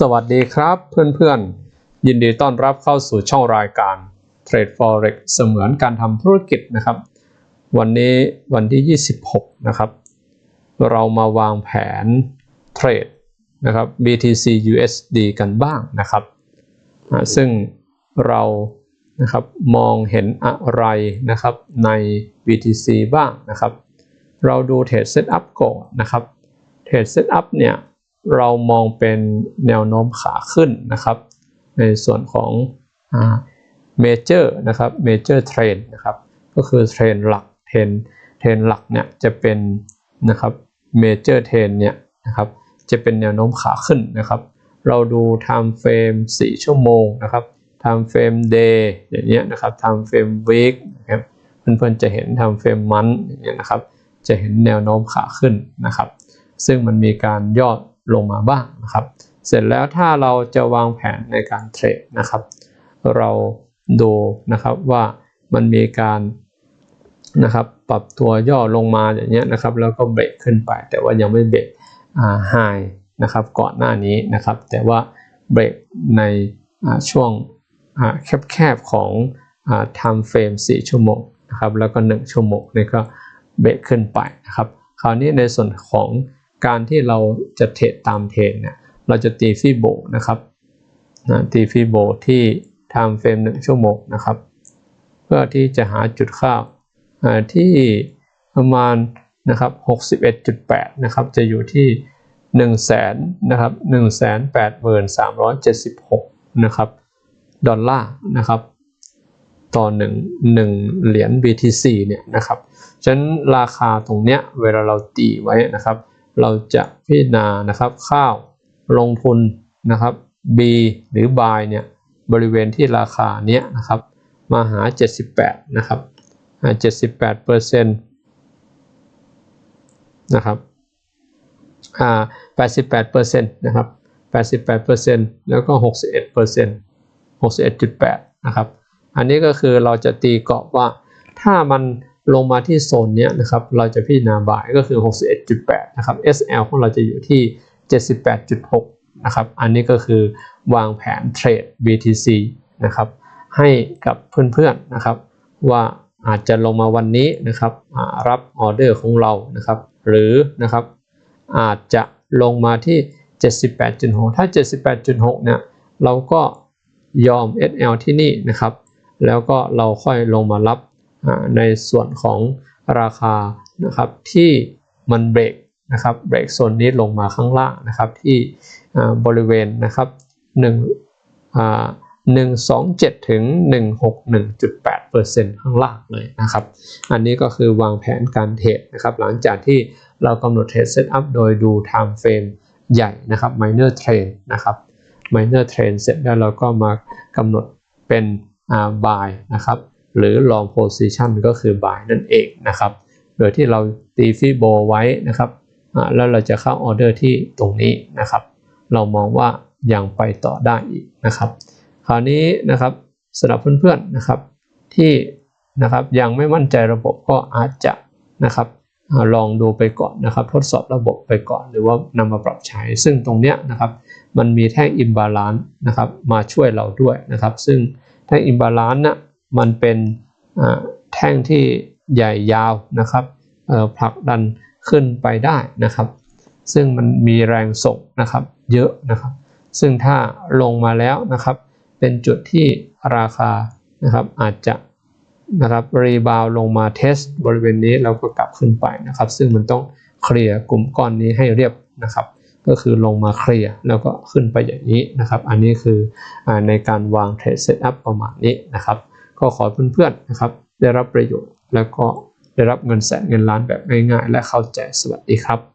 สวัสดีครับเพื่อนๆ ยินดีต้อนรับเข้าสู่ช่องรายการ Trade Forex เสมือนการทำธุรกิจนะครับ วันนี้วันที่ 26 นะครับ เรามาวางแผนเทรดนะครับ BTC USD กันบ้างนะครับ ซึ่งเรานะครับมองเห็นอะไรนะครับใน BTC บ้างนะครับ เราดูเทรดเซตอัพก่อนนะครับเทรดเซตอัพเนี่ย เรามองเป็นแนวโน้มขาขึ้นนะครับ ในส่วนของเมเจอร์นะครับเมเจอร์เทรนนะครับก็คือเทรนหลักเทรนเทรนหลักเนี่ยจะเป็นนะครับเมเจอร์เทรนเนี่ยนะครับจะเป็นแนวโน้มขาขึ้นนะครับ เราดู time frame 4ชั่วโมงนะครับ time frame day อย่างเงี้ยนะครับ time frame week นะครับเพื่อนๆจะเห็น time frame month อย่างเงี้ยนะครับจะเห็นแนวโน้มขาขึ้นนะครับ ซึ่งมันมีการย่อ ลงมาบ้างนะครับ เสร็จแล้วถ้าเราจะวางแผนในการเทรดนะครับ เราดูนะครับว่ามันมีการนะครับปรับตัวย่อลงมาอย่างเงี้ยนะครับ แล้วก็เบรกขึ้นไป แต่ว่ายังไม่เบรกไฮนะครับก่อนหน้านี้นะครับ แต่ว่าเบรกในช่วงแคบๆของ time frame 4 ชั่วโมงนะครับแล้วก็ 1 ชั่วโมงนี่ก็เบรกขึ้นไปนะครับ คราวนี้ในส่วนของ การที่เราจะเทรดตามเทรนเนี่ยเราจะตีฟีโบนะครับนะตีฟีโบที่ time frame 1ชั่วโมงนะครับ เพื่อที่จะหาจุดเข้าที่ประมาณนะครับ61.8นะครับจะอยู่ที่1 0 0 0 0แสนนะครับ1 8 3 7 6นะครับดอลลาร์นะครับต่อ1 1เหรียญ BTC เนี่ยนะครับฉะนั้นราคาตรงเนี้ยเวลาเราตีไว้นะครับ เราจะพิจารณานะครับข้าวลงทุนนะครับ B หรือ buy เนี่ยบริเวณที่ราคาเนี้ยนะครับมาหา 78 นะครับ78เปอร์เซ็นต์นะครับอ่า88เปอร์เซ็นต์นะครับ88เปอร์เซ็นต์แล้วก็61เปอร์เซ็นต์61.8นะครับ อันนี้ก็คือเราจะตีกรอบว่าถ้ามัน ลงมาที่โซนนี้นะครับเราจะพิจารณาบายก็คือ 61.8 นะครับ SL ของเราจะอยู่ที่ 78.6 นะครับ อันนี้ก็คือวางแผนเทรด BTC นะครับให้กับเพื่อนๆนะครับ ว่าอาจจะลงมาวันนี้นะครับรับออเดอร์ของเรานะครับ หรือนะครับอาจจะลงมาที่ 78.6 ถ้า 78.6 เนี่ยเราก็ยอม SL ที่นี่นะครับ แล้วก็เราค่อยลงมารับ ในส่วนของราคานะครับที่มันเบรกนะครับเบรกโซนนี้ลงมาข้างล่างนะครับที่บริเวณนะครับ1 127 ถึง 161.8%ข้างล่างเลยนะครับ อันนี้ก็คือวางแผนการเทรดนะครับหลังจากที่เรากำหนดเทรดเซตอัพโดยดู time frame ใหญ่นะครับ minor trend นะครับ minor trend เสร็จแล้วเราก็มากำหนดเป็น buy นะครับ หรือ long position ก็คือ buy นั่นเองนะครับ โดยที่เราตีฟีโบไว้นะครับ แล้วเราจะเข้าออเดอร์ที่ตรงนี้นะครับ เรามองว่ายังไปต่อได้อีกนะครับ คราวนี้นะครับสำหรับเพื่อนๆนะครับที่นะครับยังไม่มั่นใจระบบก็อาจจะนะครับลองดูไปก่อนนะครับ ทดสอบระบบไปก่อน หรือว่านำมาปรับใช้ ซึ่งตรงเนี้ยนะครับมันมีแท่งอินบาลานซ์นะครับมาช่วยเราด้วยนะครับ ซึ่งแท่งอินบาลานซ์นะ มันเป็นแท่งที่ใหญ่ยาวนะครับผลักดันขึ้นไปได้นะครับ ซึ่งมันมีแรงส่งนะครับเยอะนะครับ ซึ่งถ้าลงมาแล้วนะครับ เป็นจุดที่ราคานะครับอาจจะนะครับรีบาวลงมาเทสบริเวณนี้เราก็กลับขึ้นไปนะครับ ซึ่งมันต้องเคลียร์กลุ่มก้อนนี้ให้เรียบนะครับ ก็คือลงมาเคลียร์แล้วก็ขึ้นไปอย่างนี้นะครับ อันนี้คืออในการวางเทรดเซตอัพประมาณนี้นะครับ ก็ขอเพื่อนๆนะครับ ได้รับประโยชน์แล้วก็ได้รับเงินแสนเงินล้านแบบง่ายๆ และเข้าใจสวัสดีครับ